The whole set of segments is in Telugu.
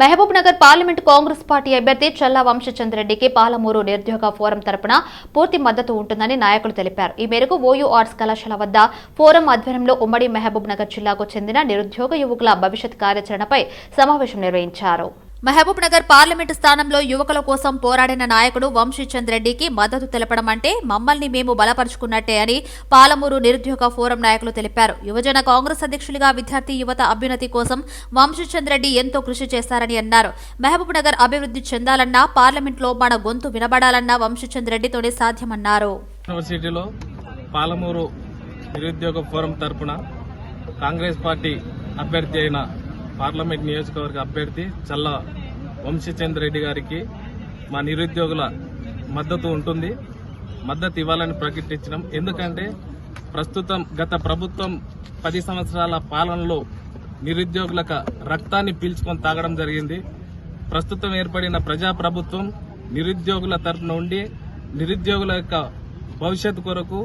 మహబూబ్ నగర్ పార్లమెంట్ కాంగ్రెస్ పార్టీ అభ్యర్థి చల్లా వంశచంద్రెడ్డికి పాలమూరు నిరుద్యోగ ఫోరం తరపున పూర్తి మద్దతు ఉంటుందని నాయకులు తెలిపారు. ఈ మేరకు ఓయూ ఆర్ట్స్ కళాశాల వద్ద ఫోరం ఆధ్వర్యంలో ఉమ్మడి మహబూబ్ నగర్ జిల్లాకు చెందిన నిరుద్యోగ యువకుల భవిష్యత్ కార్యాచరణపై సమావేశం నిర్వహించారు. మహబూబ్ నగర్ పార్లమెంటు స్థానంలో యువకుల కోసం పోరాడిన నాయకుడు వంశీచంద్ రెడ్డికి మద్దతు తెలపడం అంటే మమ్మల్ని మేము బలపరుచుకున్నట్టే అని పాలమూరు నిరుద్యోగ ఫోరం నాయకులు తెలిపారు. యువజన కాంగ్రెస్ అధ్యక్షులుగా విద్యార్థి యువత అభ్యున్నతి కోసం వంశీచంద్ రెడ్డి ఎంతో కృషి చేశారని అన్నారు. మహబూబ్ నగర్ అభివృద్ధి చెందాలన్నా పార్లమెంట్లో మన గొంతు వినబడాలన్నా వంశీచంద్ రెడ్డితోనే సాధ్యమన్నారు. యూనివర్సిటీలో పాలమూరు నిరుద్యోగ ఫోరం తరపున కాంగ్రెస్ పార్టీ అభ్యర్థి అయిన పార్లమెంట్ నియోజకవర్గ అభ్యర్థి చల్ల వంశీచంద్ర రెడ్డి గారికి మా నిరుద్యోగుల మద్దతు ఉంటుంది. మద్దతు ఇవ్వాలని ప్రకటించినాం. ఎందుకంటే ప్రస్తుతం గత ప్రభుత్వం పది సంవత్సరాల పాలనలో నిరుద్యోగులకు రక్తాన్ని పీల్చుకొని తాగడం జరిగింది. ప్రస్తుతం ఏర్పడిన ప్రజాప్రభుత్వం నిరుద్యోగుల తరపున ఉండి నిరుద్యోగుల యొక్క భవిష్యత్తు కొరకు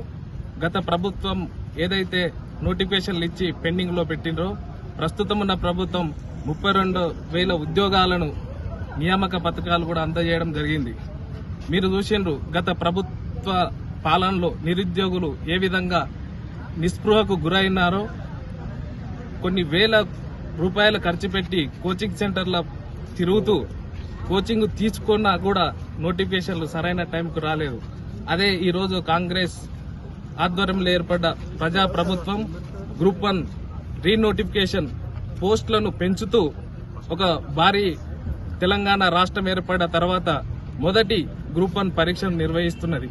గత ప్రభుత్వం ఏదైతే నోటిఫికేషన్లు ఇచ్చి పెండింగ్లో పెట్టిండ్రో ప్రస్తుతం ఉన్న ప్రభుత్వం ముప్పై రెండు వేల ఉద్యోగాలను నియామక పథకాలు కూడా అందజేయడం జరిగింది. మీరు చూసిండ్రు గత ప్రభుత్వ పాలనలో నిరుద్యోగులు ఏ విధంగా నిస్పృహకు గురైనారో కొన్ని వేల రూపాయలు ఖర్చు పెట్టి కోచింగ్ సెంటర్ల తిరుగుతూ కోచింగ్ తీసుకున్నా కూడా నోటిఫికేషన్లు సరైన టైంకు రాలేదు. అదే ఈరోజు కాంగ్రెస్ ఆధ్వర్యంలో ఏర్పడ్డ ప్రజా ప్రభుత్వం గ్రూప్ వన్ రీనోటిఫికేషన్ పోస్టులను పెంచుతూ ఒక భారీ తెలంగాణ రాష్ట్రం ఏర్పడిన తర్వాత మొదటి గ్రూప్ వన్ పరీక్షను నిర్వహిస్తున్నది.